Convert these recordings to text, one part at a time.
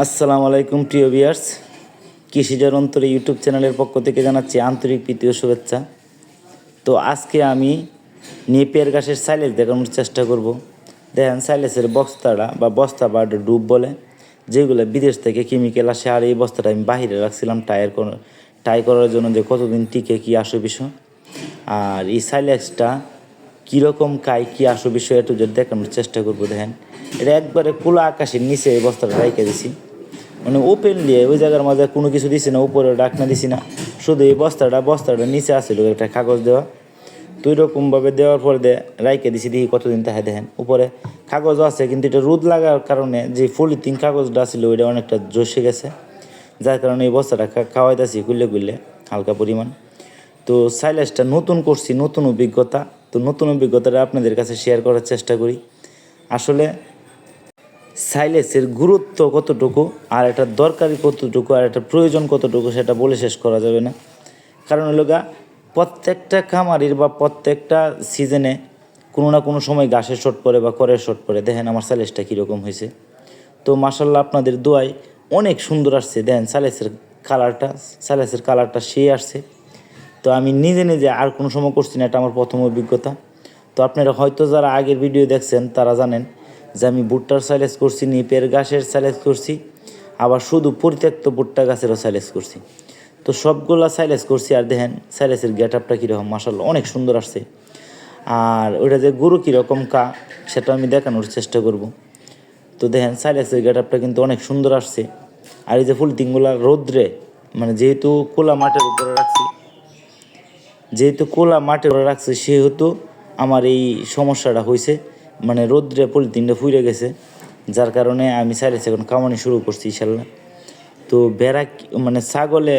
আসসালামু আলাইকুম, প্রিয় বিয়ার্স কৃষিজার অন্তরে ইউটিউব চ্যানেলের পক্ষ থেকে জানাচ্ছি আন্তরিক প্রীতি ও শুভেচ্ছা। তো আজকে আমি নেপিয়ার গাছের সাইলেজ দেখানোর চেষ্টা করব। দেখেন সাইলেসের বস্তাটা বা বস্তা বা ডুব বলে, যেগুলো বিদেশ থেকে কেমিক্যাল আসে, আর এই বস্তাটা আমি বাহিরে রাখছিলাম টায়ার টাই করার জন্য যে কতদিন টিকে, কী আসো বিষয়। আর এই সাইলেক্সটা কীরকম কাই কী আসো বিষয় একটু যদি দেখানোর চেষ্টা করব, দেখেন। এটা একবারে খোলা আকাশের নিচে এই বস্তাটা রাইখে দিছি। মানে ওপেনলি ওই জায়গার মাঝে কোনো কিছু দিছি না, উপরে ডাকনা দিছি না। শুধু এই বস্তাটা বস্তাটা নিচে আসছিল একটা কাগজ দেওয়া। তো এরকমভাবে দেওয়ার পরে দে রাইকে দিছি, দেখি কতদিন তাহে দেখেন। উপরে কাগজও আছে, কিন্তু এটা রোদ লাগার কারণে যে পলিথিন কাগজটা ছিল ওইটা অনেকটা জসে গেছে। যার কারণে এই বস্তাটা খাওয়াইতেছি গুলে গুলে হালকা পরিমাণ। তো সাইলেসটা নতুন করছি, নতুন অভিজ্ঞতা। তো নতুন অভিজ্ঞতাটা আপনাদের কাছে শেয়ার করার চেষ্টা করি। আসলে সাইলেসের গুরুত্ব কতটুকু, আর এটা দরকারি কতটুকু, আর এটা প্রয়োজন কতটুকু সেটা বলে শেষ করা যাবে না। কারণ হলো গা, প্রত্যেকটা খামারির বা প্রত্যেকটা সিজনে কোনো না কোনো সময় ঘাসের শট পড়ে বা করের শট পড়ে। দেখেন আমার সাইলেসটা কীরকম হয়েছে। তো মাসাল্লাহ আপনাদের দোয়ায় অনেক সুন্দর আসছে। দেখেন সাইলেসের কালারটা সাইলেসের কালারটা সে আসছে। তো আমি নিজে নিজে আর কোনো সময় করছি না, এটা আমার প্রথম অভিজ্ঞতা। তো আপনারা হয়তো যারা আগের ভিডিও দেখছেন, তারা জানেন যে আমি ভুট্টার সাইলেস করছি, নিপের গাছের সাইলেস করছি, আবার শুধু পরিত্যক্ত ভুট্টা গাছেরও সাইলেস করছি। তো সবগুলা সাইলেস করছি, আর দেখেন সাইলেসের গেট আপটা কীরকম মাসাল্লাহ অনেক সুন্দর আসছে। আর ওইটা যে গরু কীরকম কা, সেটা আমি দেখানোর চেষ্টা করব। তো দেখেন সাইলেসের গেট আপটা কিন্তু অনেক সুন্দর আসছে। আর এই যে ফুলটিংগুলা রৌদ্রে মানে যেহেতু খোলা মাঠের উপরে রাখছি যেহেতু কোলা মাঠে ওরা রাখছে, সেহেতু আমার এই সমস্যাটা হয়েছে মানে রোদ্রে পলিথিনটা ফুইরে গেছে, যার কারণে আমি সাইলেস এখন কামানি শুরু করছি ইনশাল্লাহ তো বেড়া মানে ছাগলে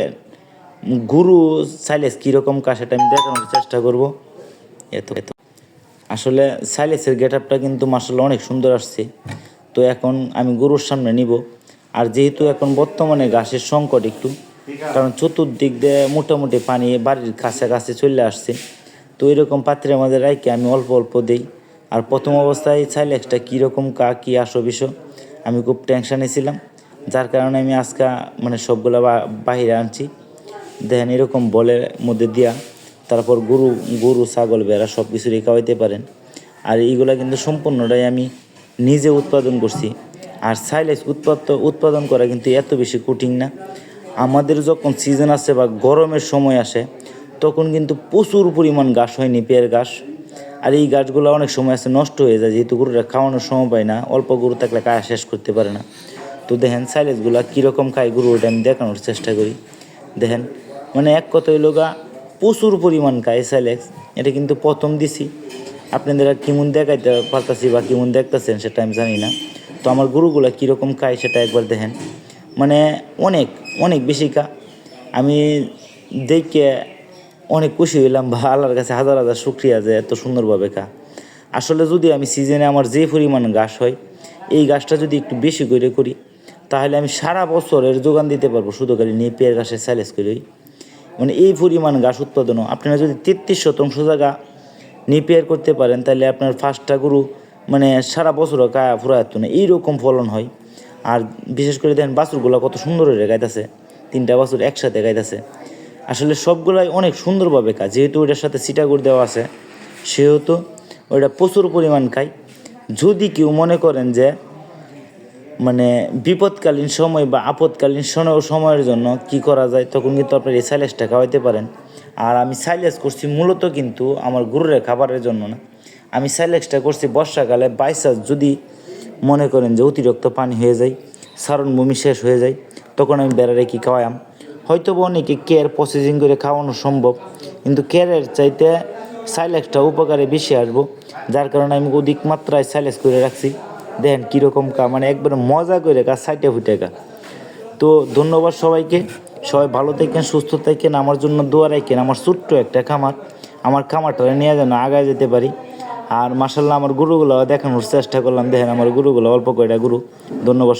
গুরু সাইলেস কীরকম কা সেটা আমি দেখানোর চেষ্টা করব। এত এত। আসলে সাইলেসের গেট আপটা কিন্তু মাসাল্লাহ অনেক সুন্দর আসছে। তো এখন আমি গরুর সামনে নিব। আর যেহেতু এখন বর্তমানে ঘাসের সংকট একটু কারণ চতুর্দিক দিয়ে মোটামুটি পানি বাড়ির কাছে কাছে চলে আসছে। তো এরকম পাত্রের মধ্যে রাখি আমি অল্প অল্প দিই। আর প্রথম অবস্থায় সাইলেক্সটা কীরকম কা কী আসো বিষয় আমি খুব টেনশানে ছিলাম। যার কারণে আমি আজকে মানে সবগুলো বাহিরে আনছি। দেখেন এরকম বলের মধ্যে দিয়া তারপর গরু গরু, ছাগল বেড়া সব কিছুরই খাওয়াইতে পারেন। আর এইগুলা কিন্তু সম্পূর্ণটাই আমি নিজে উৎপাদন করছি। আর সাইলেস উৎপাদ, উৎপাদন করা কিন্তু এত বেশি কঠিন না। আমাদের যখন সিজন আসে বা গরমের সময় আসে, তখন কিন্তু প্রচুর পরিমাণ ঘাস হয় নিপিয়ার ঘাস। আর এই গাছগুলো অনেক সময় আছে নষ্ট হয়ে যায়, যেহেতু গরুরা খাওয়ানোর সময় পায় না, অল্প গরু থাকলে কাজ শেষ করতে পারে না। তো দেখেন সাইলেসগুলো কীরকম খায় গরু, ওটা আমি দেখানোর চেষ্টা করি। দেখেন মানে এক কথা হইল গা, প্রচুর পরিমাণ খায় সাইলেক্স এটা কিন্তু প্রথম দিছি। আপনাদের কেমন দেখাইতে পারতাছি বা কেমন দেখতেছেন সেটা আমি জানি না। তো আমার গরুগুলো কীরকম খায় সেটা একবার দেখেন। মানে অনেক অনেক বেশি কা। আমি দেখে অনেক খুশি হইলাম, বা আল্লাহর কাছে হাজার হাজার শুক্রিয়া যে এত সুন্দরভাবে কা। আসলে যদি আমি সিজনে আমার যে পরিমাণ গাছ হয়, এই গাছটা যদি একটু বেশি করে করি, তাহলে আমি সারা বছরের যোগান দিতে পারব, শুধু খালি নেপিয়ার গাছের সাইলেস করেই। মানে এই পরিমাণ গাছ উৎপাদনও আপনারা যদি তেত্রিশ শতাংশ জায়গা নিপেয়ার করতে পারেন, তাহলে আপনার ফার্স্টটা গরু মানে সারা বছরও কায়া ফুরায়ত না। এইরকম ফলন হয়। আর বিশেষ করে দেখেন বাছুরগুলো কত সুন্দর হয়ে গাইতেছে। তিনটা বাছুর একসাথে গাইতেছে। আসলে সবগুলাই অনেক সুন্দরভাবে খায় যেহেতু ওইটার সাথে সিটাগুড় দেওয়া আছে, সেহেতু ওইটা প্রচুর পরিমাণ খায়। যদি কেউ মনে করেন যে মানে বিপদকালীন সময় বা আপদকালীন সম- সময়ের জন্য কি করা যায়, তখন কিন্তু আপনার এই সাইলেসটা খাওয়াইতে পারেন। আর আমি সাইলেস করছি মূলত কিন্তু আমার গরুরের খাবারের জন্য না। আমি সাইলেক্সটা করছি বর্ষাকালে বাইসাস যদি মনে করেন যে অতিরিক্ত পানি হয়ে যায়, সারণ ভূমি শেষ হয়ে যায়, তখন আমি বেড়ারে কি খাওয়াইম হয়তো বা অনেকে কেয়ার প্রসেসিং করে খাওয়ানো সম্ভব, কিন্তু কেয়ারের চাইতে সাইলেক্সটা উপকারে বেশি আসব, যার কারণে আমি অধিক মাত্রায় সাইলেক্স করে রাখছি। দেখেন কীরকম কা মানে একবারে মজা করে কা, সাইটে ফুটে কা। তো ধন্যবাদ সবাইকে, সবাই ভালো থাকেন, সুস্থ থাকেন, আমার জন্য দোয়া রাখেন, আমার ছোট্ট একটা খামার, আমার খামারটা নিয়ে যেন আগায় যেতে পারি। আর মাসাল্লাহ আমার গুরুগুলো দেখানোর চেষ্টা করলাম। দেখেন আমার গুরুগুলো অল্প কয়টা গুরু। ধন্যবাদ